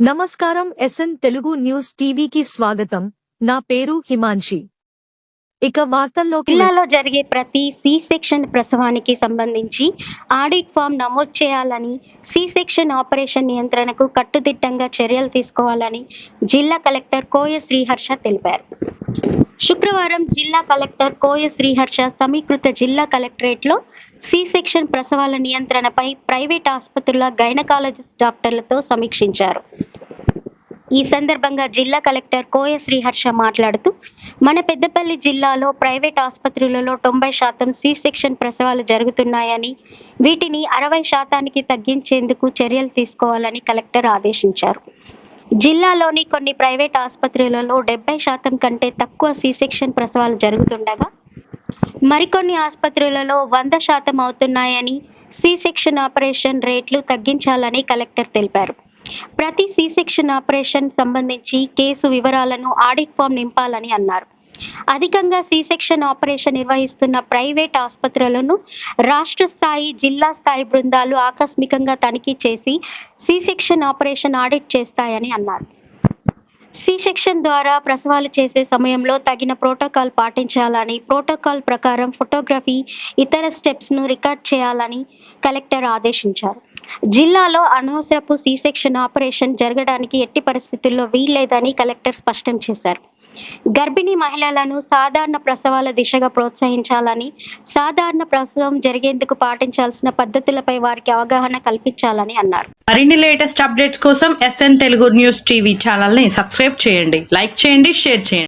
నమస్కారం SN Telugu news టీవీకి స్వాగతం. నా పేరు హిమాన్షి. ఇక వార్తల్లో జిల్లాలో జరిగే ప్రతి సి సెక్షన్ ప్రసవానికి సంబంధించి ఆడిట్ ఫామ్ నమోదు చేయాలని సి సెక్షన్ ఆపరేషన్ నియంత్రణకు కట్టుదిట్టంగా చర్యలు తీసుకోవాలని జిల్లా కలెక్టర్ కోయ శ్రీహర్ష తెలిపారు. శుక్రవారం జిల్లా కలెక్టర్ కోయ శ్రీహర్ష సమీకృత జిల్లా కలెక్టరేట్లో సి సెక్షన్ ప్రసవాల నియంత్రణపై ప్రైవేట్ ఆసుపత్రుల గైనకాలజిస్ట్ డాక్టర్లతో సమీక్షించారు. ఈ సందర్భంగా జిల్లా కలెక్టర్ కోయ శ్రీహర్ష మాట్లాడుతూ మన పెద్దపల్లి జిల్లాలో ప్రైవేట్ ఆసుపత్రులలో తొంభై శాతం సి సెక్షన్ ప్రసవాలు జరుగుతున్నాయని వీటిని అరవై శాతానికి తగ్గించేందుకు చర్యలు తీసుకోవాలని కలెక్టర్ ఆదేశించారు. జిల్లాలోని కొన్ని ప్రైవేట్ ఆసుపత్రులలో డెబ్బై శాతం కంటే తక్కువ సి సెక్షన్ ప్రసవాలు జరుగుతుండగా మరికొన్ని ఆసుపత్రులలో వంద శాతం అవుతున్నాయని సి సెక్షన్ ఆపరేషన్ రేట్లు తగ్గించాలని కలెక్టర్ తెలిపారు. ప్రతి సి సెక్షన్ ఆపరేషన్ సంబంధించి కేసు వివరాలను ఆడిట్ ఫామ్ నింపాలని అన్నారు. అధికంగా సి సెక్షన్ ఆపరేషన్ నిర్వహిస్తున్న ప్రైవేట్ ఆసుపత్రులను రాష్ట్ర స్థాయి జిల్లా స్థాయి బృందాలు ఆకస్మికంగా తనిఖీ చేసి సి సెక్షన్ ఆపరేషన్ ఆడిట్ చేస్తాయని అన్నారు. సి సెక్షన్ ద్వారా ప్రసవాలు చేసే సమయంలో తగిన ప్రోటోకాల్ పాటించాలని ప్రోటోకాల్ ప్రకారం ఫోటోగ్రఫీ ఇతర స్టెప్స్ను రికార్డ్ చేయాలని కలెక్టర్ ఆదేశించారు. జిల్లాలో అనవసరపు సి సెక్షన్ ఆపరేషన్ జరగడానికి ఎట్టి పరిస్థితుల్లో వీల్లేదని కలెక్టర్ స్పష్టం చేశారు. గర్భిణీ మహిళలను సాధారణ ప్రసవాల దిశగా ప్రోత్సహించాలని సాధారణ ప్రసవం జరిగేందుకు పాటించాల్సిన పద్ధతులపై వారికి అవగాహన కల్పించాలని అన్నారు. మరిన్ని లేటెస్ట్ అప్డేట్స్ కోసం ఎస్ఎన్ తెలుగు న్యూస్ టీవీ ఛానల్ని సబ్స్క్రైబ్ చేయండి లైక్ చేయండి షేర్ చేయండి.